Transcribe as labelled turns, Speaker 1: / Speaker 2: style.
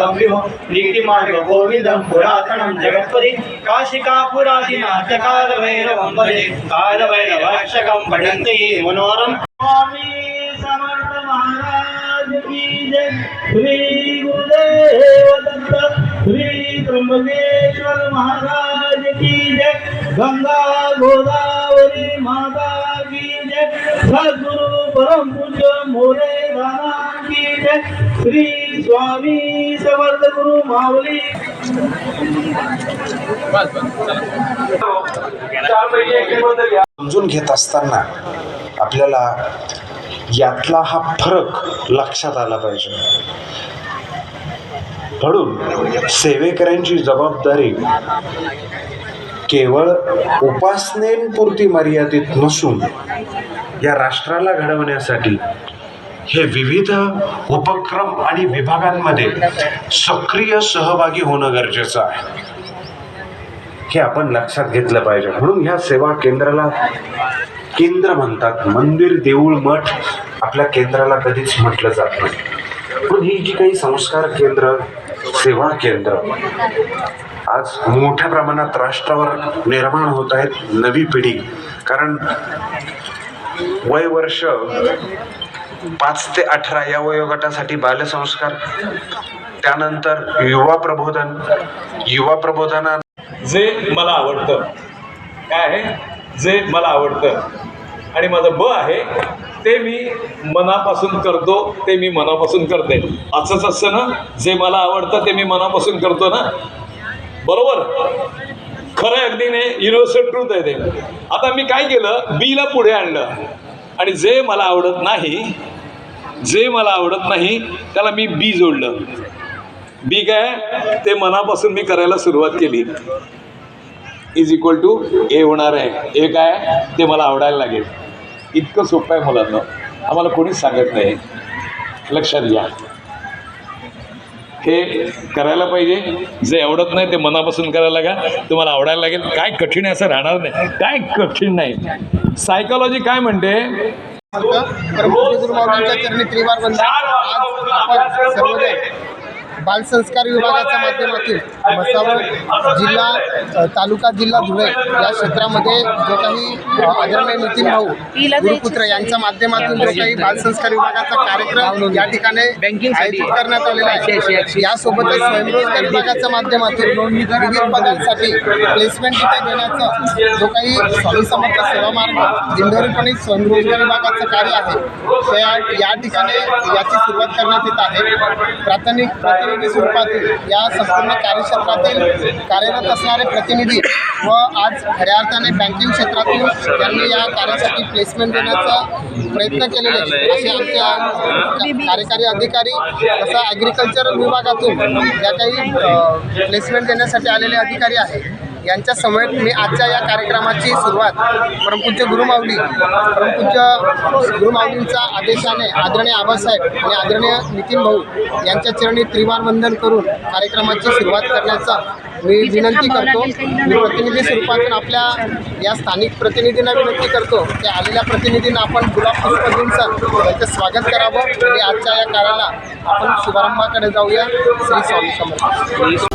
Speaker 1: कव्यो नीतिमार्ग गोविन्दं पुरातनं जगत्पति काशिकापुरादिनाथकाल भैरवं भजे कालभैरवाक्षकं पठन्ति ये मनोरम स्वामी समर्थ महाराज की जय श्री गुरुदेव दत्त श्री त्र्यंबकेश्वर महाराज की जय गंगा गोदावरी माता की जय सद्गुरु परम पूज्य मोरे राणा की जय श्री स्वामी समर्थ गुरु माऊली
Speaker 2: समजून घेत असताना आपल्याला यातला हा फरक लक्षात आला पाहिजे. म्हणून सेवेकऱ्यांची जबाबदारी केवळ उपासनेपुरती मर्यादित नसून या राष्ट्राला घडवण्यासाठी हे विविध उपक्रम आणि विभागांमध्ये सक्रिय सहभागी होणं गरजेचं आहे. हे आपण लक्षात घेतलं पाहिजे. म्हणून ह्या सेवा केंद्राला केंद्र म्हणतात. मंदिर देऊळ मठ आपल्या केंद्राला कधीच म्हटलं जात नाही. पण ही जी काही संस्कार केंद्र सेवा केंद्र आज मोठ्या प्रमाणात राष्ट्रावर निर्माण होत आहेत नवी पिढी. कारण वय वर्ष पाच ते अठरा या वयोगटासाठी बालसंस्कार त्यानंतर युवा प्रबोधन युवा प्रबोधना
Speaker 3: जे मला आवडतं. काय आहे? जे मला आवडतं. आणि माझं ब आहे ते मी मनापासून करतो ते मी मनापासून करते. असंच असतं ना? जे मला आवडतं ते मी मनापासून करतो ना? बरोबर? खरं अगदी नाही. युनिव्हर्सल ट्रूथ आहे ते. आता मी काय केलं? बीला पुढे आणलं. आणि जे मला आवडत नाही जे मला आवडत नाही त्याला मी बी जोडलं. बी काय? ते मनापासून मी करायला सुरुवात केली. इज इक्वल टू ए होणार आहे. ए काय? ते मला आवडायला लागेल. इतकं सोपं आहे मुलांना. आम्हाला कोणीच सांगत नाही. लक्षात घ्या. हे करायला पाहिजे. जे आवडत नाही ते मनापासून करायला लागा. तुम्हाला आवडायला लागेल. काय कठीण आहे असं राहणार नाही. काय कठीण नाही. सायकोलॉजी काय म्हणते?
Speaker 4: परमपूज्य बालसंस्कार विभागाच्या माध्यमातून मसावळ जिल्हा तालुका जिल्हा धुळे या क्षेत्रामध्ये जो काही आदरणीय नितीन भाऊ गुरुपुत्र यांच्या माध्यमातून जो काही बालसंस्कार विभागाचा कार्यक्रम या ठिकाणी आयोजित करण्यात आलेला आहे. यासोबतच स्वयंरोजगार विभागाच्या माध्यमातून विविध पदांसाठी प्लेसमेंट तिथे देण्याचा जो काही स्वामी समर्थ सेवा मार्ग दिंडोरीपणे स्वयंरोजगार विभागाचं कार्य आहे त्या या ठिकाणी याची सुरुवात करण्यात येत आहे. प्राथमिक प्रतिनिधी स्वरूपातील या संपूर्ण कार्यक्षेत्रातील कार्यरत असणारे प्रतिनिधी व आज खऱ्या अर्थाने बँकिंग क्षेत्रातून त्यांनी या कार्यासाठी प्लेसमेंट देण्याचा प्रयत्न केलेले असे आमच्या कार्यकारी अधिकारी तसा ॲग्रिकल्चर विभागातून या काही प्लेसमेंट देण्यासाठी आलेले अधिकारी आहेत. यांच्या समवेत मी आजच्या या कार्यक्रमाची सुरुवात परमपूज्य गुरुमाऊली परमपूज्य गुरुमाऊलींच्या आदेशाने आदरणीय आबासाहेब आणि आदरणीय नितीन भाऊ यांच्या चरणी त्रिवार वंदन करून कार्यक्रमाची सुरुवात करण्याचा मी विनंती करतो. मी प्रतिनिधी स्वरूपातून आपल्या या स्थानिक प्रतिनिधींना विनंती करतो की आलेल्या प्रतिनिधींना आपण गुलाब पुष्प देऊन सर त्यांचं स्वागत करावं आणि आजच्या या कार्याला आपण शुभारंभाकडे जाऊया. श्री स्वामी समर्थ.